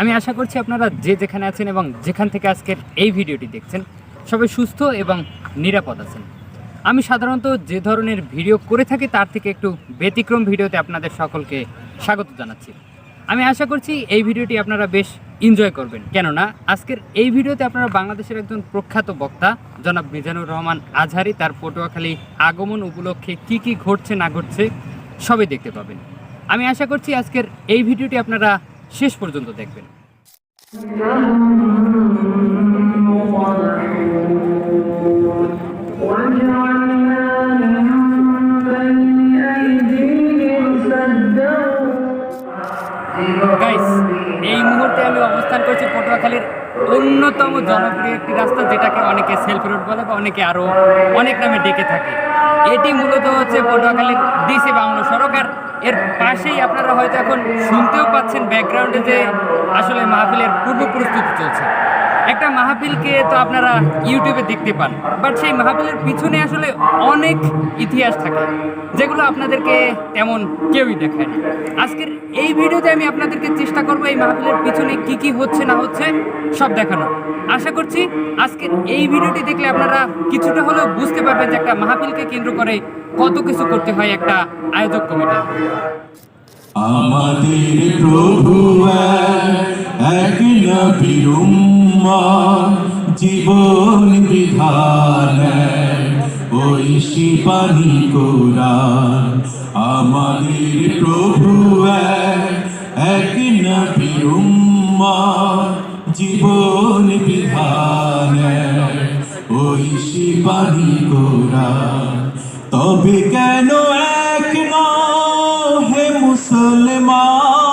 আমি আশা করছি আপনারা যে যেখানে আছেন এবং যেখান থেকে আজকের এই ভিডিওটি দেখছেন, সবাই সুস্থ এবং নিরাপদ আছেন। আমি সাধারণত যে ধরনের ভিডিও করে থাকি, তার থেকে একটু ব্যতিক্রম ভিডিওতে আপনাদের সকলকে স্বাগত জানাচ্ছি। আমি আশা করছি এই ভিডিওটি আপনারা বেশ এনজয় করবেন। কেননা, আজকের এই ভিডিওতে আপনারা বাংলাদেশের একজন প্রখ্যাত বক্তা, জনাব মিজানুর রহমান আজহারি, তার পটুয়াখালী আগমন উপলক্ষে কি কি ঘটছে, না ঘটছে, সবই দেখতে পাবেন। আমি আশা করছি আজকের এই ভিডিওটি আপনারা শেষ পর্যন্ত দেখবেন। এই মুহূর্তে আমি অবস্থান করছি পটুয়াখালীর অন্যতম জনপ্রিয় একটি রাস্তা যেটাকে অনেকে সেলফ রোড বলে বা অনেকে আরও অনেক নামে ডেকে থাকে। এটি মূলত হচ্ছে পটুয়াখালীর ডিসি বাংলো সড়ক আর এর পাশেই আপনারা হয়তো এখন শুনতেও পাচ্ছেন ব্যাকগ্রাউন্ডে যে আসলে মাহফিলের পূর্ব প্রস্তুতি চলছে। একটা মাহফিলকে তো আপনারা ইউটিউবে দেখতে পান বাট সেই মাহফিলের পিছনে আসলে অনেক ইতিহাস থাকে, যেগুলো আপনাদেরকে তেমন কেউই দেখায় না। আজকের এই ভিডিওতে আমি আপনাদেরকে চেষ্টা করব এই মাহফিলের পিছনে কি কি হচ্ছে না হচ্ছে সব দেখানো আশা করছি আজকের এই ভিডিওটি দেখলে আপনারা কিছুটা হলেও বুঝতে পারবেন যে একটা মাহফিলকে কেন্দ্র করে কত কিছু করতে হয় একটা আয়োজক কমিটি। আমাদের প্রভু এক নবীর উম্মত, জীবন বিধান ওই শিবানী কোরআন আমাদের প্রভু এক জীবন বিধান ওই শিবানী কোরআন তবে কেন এক নও হে মুসলমান?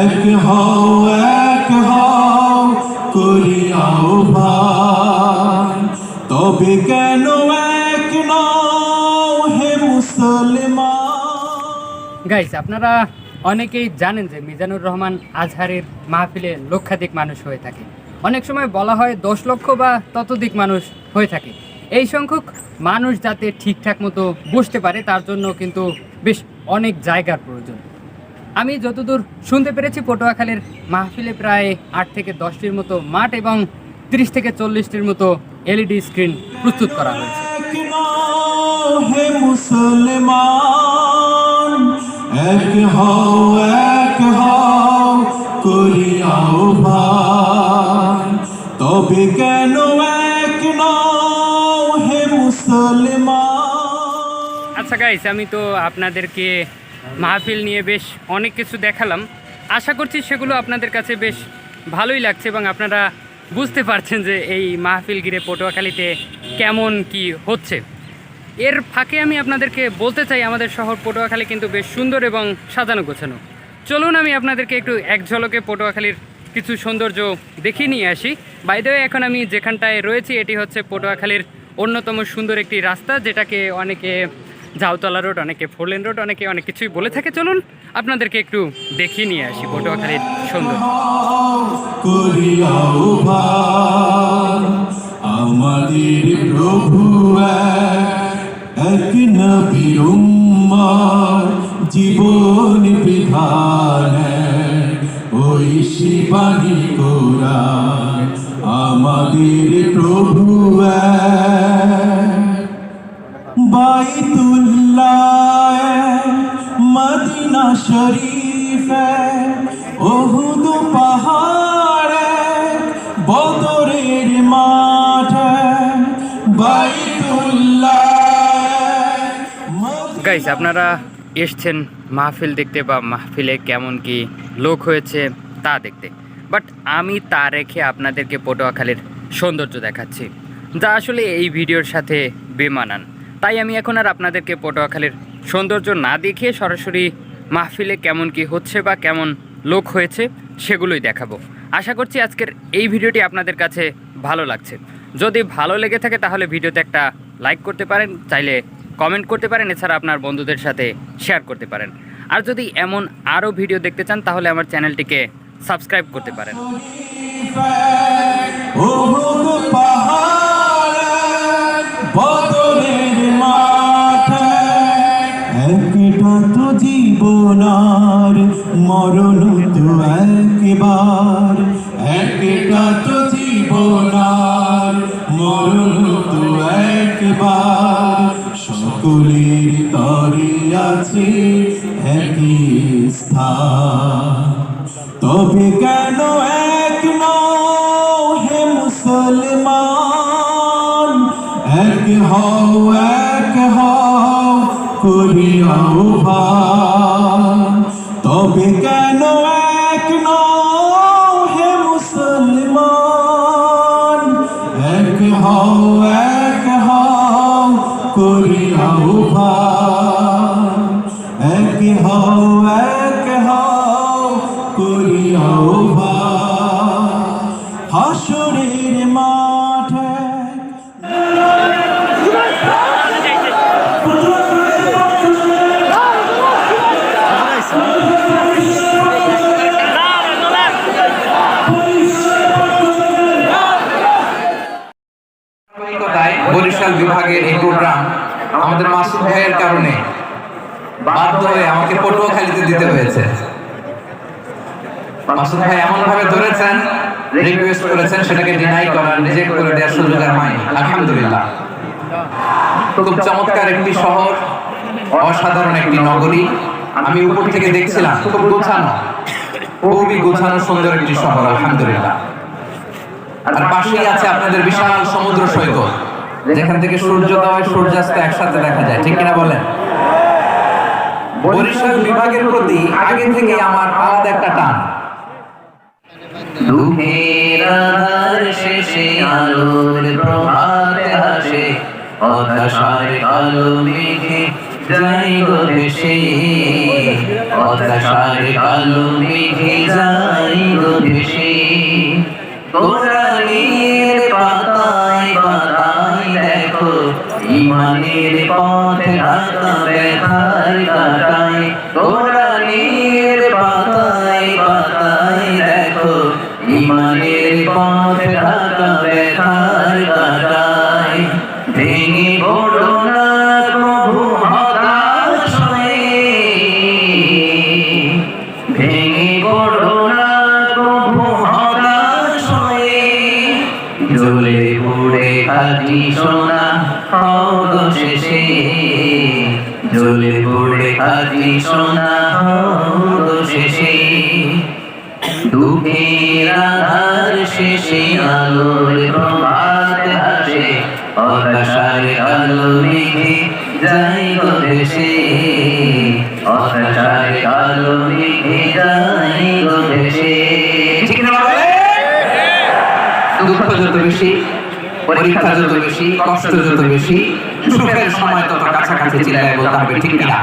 এক হও এক হও তবে কেন এক হে মুসলমান? গাইস আপনারা অনেকেই জানেন যে মিজানুর রহমান আজহারের মাহফিলে লক্ষাধিক মানুষ হয়ে থাকে। অনেক সময় বলা হয় দশ লক্ষ বা ততোধিক মানুষ হয়ে থাকে। এই সংখ্যক মানুষ যাতে ঠিকঠাক মতো বসতে পারে, তার জন্য কিন্তু বেশ অনেক জায়গার প্রয়োজন। আমি যতদূর শুনতে পেরেছি পটুয়াখালীর মাহফিলে প্রায় আট থেকে দশটির মতো মাঠ এবং তিরিশ থেকে চল্লিশটির মতো এলইডি স্ক্রিন প্রস্তুত করা হয়েছে। এক হে মুসলমান এক হও এক হও করি আহ্বান তবে কেন এক নও হে মুসলমান? আচ্ছা গাইস আমি তো আপনাদেরকে মাহফিল নিয়ে বেশ অনেক কিছু দেখালাম। আশা করছি সেগুলো আপনাদের কাছে বেশ ভালোই লাগছে এবং আপনারা বুঝতে পারছেন যে এই মাহফিল ঘিরে পটুয়াখালীতে কেমন কি হচ্ছে। এর ফাঁকে আমি আপনাদেরকে বলতে চাই, আমাদের শহর পটুয়াখালী কিন্তু বেশ সুন্দর এবং সাজানো গোছানো। চলুন আমি আপনাদেরকে একটু এক ঝলকে পটুয়াখালীর কিছু সৌন্দর্য দেখিয়ে নিয়ে আসি। বাইরে এখন আমি যেখানটায় রয়েছি, এটি হচ্ছে পটুয়াখালীর অন্যতম সুন্দর একটি রাস্তা, যেটাকে অনেকে ঝাউতলা রোড অনেকে ফোরলেন রোড অনেকে অনেক কিছুই বলে থাকে। চলুন আপনাদেরকে একটু দেখিয়ে নিয়ে আসি পটুয়াখালীর সুন্দর আমাদের প্রভু এক উম্মত, জীবন বিধান ওই শিবানী কোরআন আমাদের প্রভু বাইতুল্লাহ মদিনা শরীফ ওহুদ পাহাড় বদরের মাঠ গাইস আপনারা এসছেন মাহফিল দেখতে বা মাহফিলে কেমন কি লোক হয়েছে তা দেখতে। বাট আমি তা রেখে আপনাদেরকে পটুয়াখালীর সৌন্দর্য দেখাচ্ছি। যা আসলে এই ভিডিওর সাথে বেমানান। তাই আমি এখন আর আপনাদেরকে পটুয়াখালীর সৌন্দর্য না দেখিয়ে সরাসরি মাহফিলে কেমন কি হচ্ছে বা কেমন লোক হয়েছে সেগুলোই দেখাবো। আশা করছি আজকের এই ভিডিওটি আপনাদের কাছে ভালো লাগছে। যদি ভালো লেগে থাকে তাহলে ভিডিওতে একটা লাইক করতে পারেন, চাইলে কমেন্ট করতে পারেন, এছাড়া আপনার বন্ধুদের সাথে শেয়ার করতে পারেন। আর যদি এমন আরও ভিডিও দেখতে চান তাহলে আমার চ্যানেলটিকে সাবস্ক্রাইব করতে পারেন। পাহাড়ে জীবনার মরণ তো একবার। একটা তো জীবনার মরণ তো একবার। সকলের তরে আছে একই স্থান। তবে কেন এক হে মুসলমান? এক হও এক হও করি আহ্বান তবে কেন বরিশাল বিভাগের এই প্রোগ্রাম আমাদের মাসুদ ভাইয়ের কারণে বাধ্য হয়ে আমাকে পটুয়াখালীতে দিতে হয়েছে। মাসুদ ভাই এমন ভাবে ধরেছেন রিকোয়েস্ট করেছেন, সেটাকে ডিনাই করার রিজেক্ট করে দেওয়ার সুযোগ আর হয়নি। আলহামদুলিল্লাহ। খুব চমৎকার একটি শহর, অসাধারণ একটি নগরী। আমি উপর থেকে দেখছিলাম, খুব গোছানো, খুবই গোছানো সুন্দর একটি শহর, আলহামদুলিল্লাহ। আর পাশেই আছে আপনাদের বিশাল সমুদ্র সৈকত। যেখান থেকে সূর্যোদয় সূর্যাস্ত একসাথে দেখা যায়। ঠিক কিনা বলেন? বরিশাল বিভাগের প্রতি আগে থেকে আমার আলাদা একটা টান। দুঃখের আধার শেষে আলোর প্রভাত হাসে হতাশার কালো মেঘে যাই গো ভেসে। হতাশার কালো মেঘে যাই গো ভেসে। কোরআনের পাতায় পাতায় দেখো, ইমানের পথ ঢাকা ব্যথার কাটায় কোরআনের পাতায় পাতায় দেখো, ইমানের পথ ঢাকা ব্যথার কাটায় ভেঙে পড়ো না প্রভু হতাশ হয়ে ভেঙে পড়ো না প্রভু হতাশ হয়ে জ্বলে পুড়ে খাটি সোনা হগ শেষে। দুঃখের আধার শেষে আলোর প্রভাত হাসে হতাশার কালো মেঘে যাই গো ভেসে। হতাশার কালো মেঘে যাই গো বলে? দুঃখ যত বেশি, পরীক্ষা যত বেশি, কষ্ট যত বেশি সুখের সময় তত কাছাকাছি চিল্লায় বলতে হবে ঠিক কিনা?